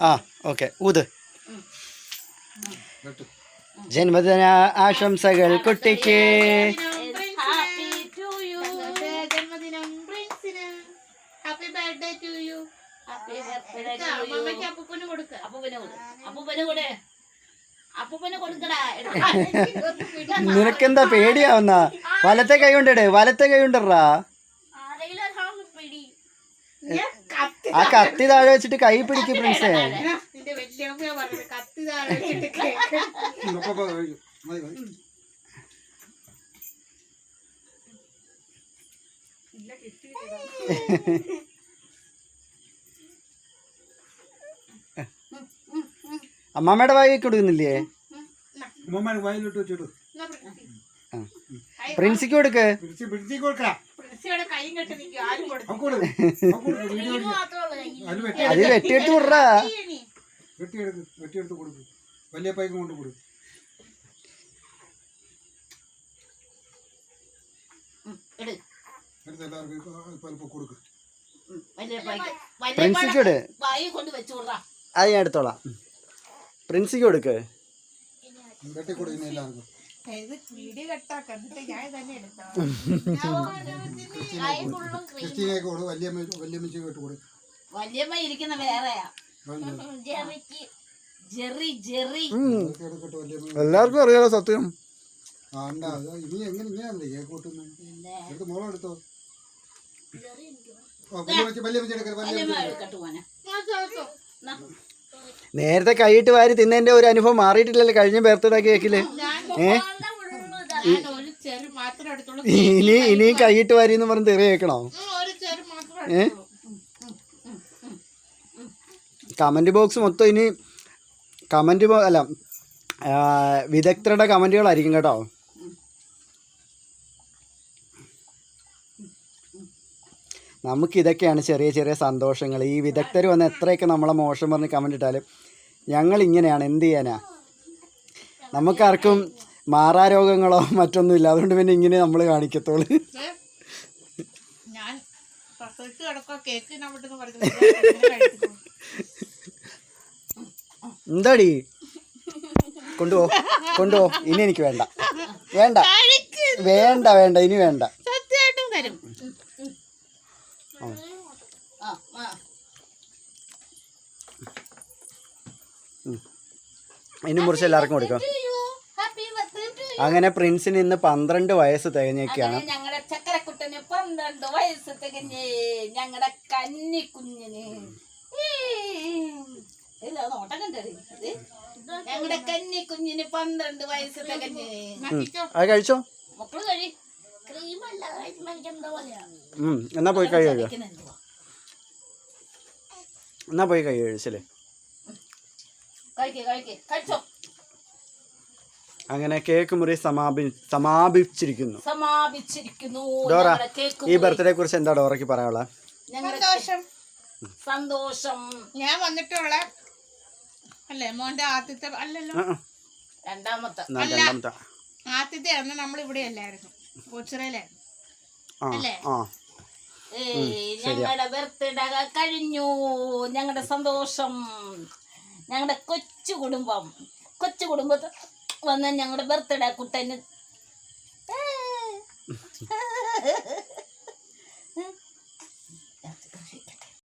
ആ ഓക്കെ. ഊത്. ജന്മദിന ആശംസകൾ കുട്ടിക്ക്. ഹാപ്പി ടു യു ജന്മദിനം പ്രിൻസിന്. Happy birthday to you happy birthday അമ്മമ്മയ്ക്ക് അപ്പൂപ്പന് കൊടുക്ക. അപ്പൂപ്പന് കൊടു അപ്പൂപ്പന് കൂടെ. അപ്പൂപ്പന് കൊടുക്കടാ. നിനക്കെന്താ പേടിയാവുന്ന? വലത്തെ കൈ കൊണ്ടിടേ. വലത്തെ കൈ കൊണ്ടിടാ ആ കത്തി താഴെ വെച്ചിട്ട് കൈ പിടിക്കും പ്രിൻസേ. അമ്മാമ്മയുടെ വായി കൊടുക്കുന്നില്ലേ. പ്രിൻസിക്ക് കൊടുക്ക്. ആരും കൊടുക്കും അത് വെട്ടിയെടുത്ത് വിടറാ. വെട്ടിയെടുത്ത് വെട്ടിയെടുത്ത് കൊടുക്ക്. വലിയ പൈക്കും കൊണ്ട് കൊടുക്കും. എടുത്ത് എല്ലാവർക്കും ഇപ്പൊ കൊടുക്ക്. അത് ഞാൻ എടുത്തോളാം. പ്രിൻസിക്ക് കൊടുക്ക്. വെട്ടി കൊടുക്കുന്ന എല്ലാവർക്കും. വീഡിയോ കട്ടാക്ക. എന്നിട്ട് ഞാൻ തന്നെ എടുത്തോ കൈ ഫുള്ളും ക്രീം ക്രിസ്റ്റീനയൊക്കെ കൊടുക്കും വലിയ വലിയമ്മച്ചിക്ക് ഇട്ട് കൊടുക്കും വല്യമ്മ ഇരിക്കുന്ന വേറെയാ. ജെറിക്ക്. Jerry Jerry. എടുക്കട്ടെ വലിയമ്മ. എല്ലാവർക്കും അറിയാലോ സത്യം. ആണ്ടാ ഇനി എങ്ങനെ ഇങ്ങനെയല്ലേ കേക്ക് കൂട്ടുന്നത് എടുത്ത് മോളം എടുത്തോ? ഓ വലിയമ്മച്ചി വലിയമ്മച്ചി എടുക്കരുത് വലിയമ്മച്ചി വല്യമ്മ എടുക്കട്ടെ നേരത്തെ കൈയിട്ട് വാരി തിന്നതിന്റെ ഒരു അനുഭവം മാറിയിട്ടില്ലല്ലോ കഴിഞ്ഞ ബർത്ത്ഡേ കേക്കിൽ. ഏ? ഇനി ഇനിയും കൈയിട്ട് വാരി എന്ന് പറഞ്ഞ് തെറി കേൾക്കണോ? ഏ? കമന്റ് കമന്റ് ബോക്സ് മൊത്തം ഇനി കമന്റ് അല്ല വിദഗ്ധരുടെ കമന്റുകളായിരിക്കും കേട്ടോ. നമുക്ക് ഇതൊക്കെയാണ് ചെറിയ ചെറിയ സന്തോഷങ്ങൾ. ഈ വിദഗ്ധർ വന്ന് എത്രയൊക്കെ നമ്മളെ മോശം പറഞ്ഞ് കമന്റ് ഇട്ടാലും ഞങ്ങൾ ഇങ്ങനെയാണ് എന്ത് ചെയ്യാനാ? നമുക്കാർക്കും മാറാരോഗങ്ങളോ മറ്റൊന്നും ഇല്ല. അതുകൊണ്ട് പിന്നെ ഇങ്ങനെ നമ്മൾ കാണിക്കത്തോളൂ. എന്താടി? കൊണ്ടുപോ. കൊണ്ടുപോ. ഇനി എനിക്ക് വേണ്ട. വേണ്ട. വേണ്ട വേണ്ട. ഇനി വേണ്ട സത്യമായിട്ടും തരും ആ, ആ. ഇനി മുറിച്ച് എല്ലാവർക്കും കൊടുക്കാം. അങ്ങനെ പ്രിൻസിന് ഇന്ന് പന്ത്രണ്ട് വയസ്സ് തികഞ്ഞൊക്കെയാണ്. ഞങ്ങളുടെ ചക്കരക്കുട്ടന് പന്ത്രണ്ട് വയസ്സ് തികഞ്ഞ് ഞങ്ങളുടെ കന്നി കുഞ്ഞിന് ഞങ്ങളുടെ കന്നി കുഞ്ഞിന് പന്ത്രണ്ട് വയസ്സ് തികഞ്ഞ്. അത് കഴിച്ചോ? മക്കൾ കഴി. എന്നാ പോയി കൈ കഴുകുക എന്നാ പോയി കൈ കഴിച്ചല്ലേ അങ്ങനെ കേക്ക് മുറി സമാപി സമാപിച്ചിരിക്കുന്നു. സമാപിച്ചിരിക്കുന്നു. ഡോറ ഈ ബർത്ത്ഡേ കുറിച്ച് എന്താ ഡോറയ്ക്ക് പറയാനുള്ളത് സന്തോഷം. സന്തോഷം. ഞാൻ വന്നിട്ടുള്ള അല്ലേ? മോന്റെ ആദ്യത്തെ അല്ലല്ലോ. രണ്ടാമത്തെ. രണ്ടാമത്തെ ആദ്യത്തെ അന്ന് നമ്മൾ ഇവിടെ അല്ലായിരുന്നു. കൊച്ചിറയിലായിരുന്നു അല്ലേ? ഞങ്ങളുടെ ബർത്ത്ഡേ കഴിഞ്ഞു. ഞങ്ങളുടെ സന്തോഷം. ഞങ്ങളുടെ കൊച്ചു കുടുംബം കൊച്ചു കുടുംബത്ത് വന്ന ഞങ്ങളുടെ ബർത്ത്ഡേ കുട്ടന്.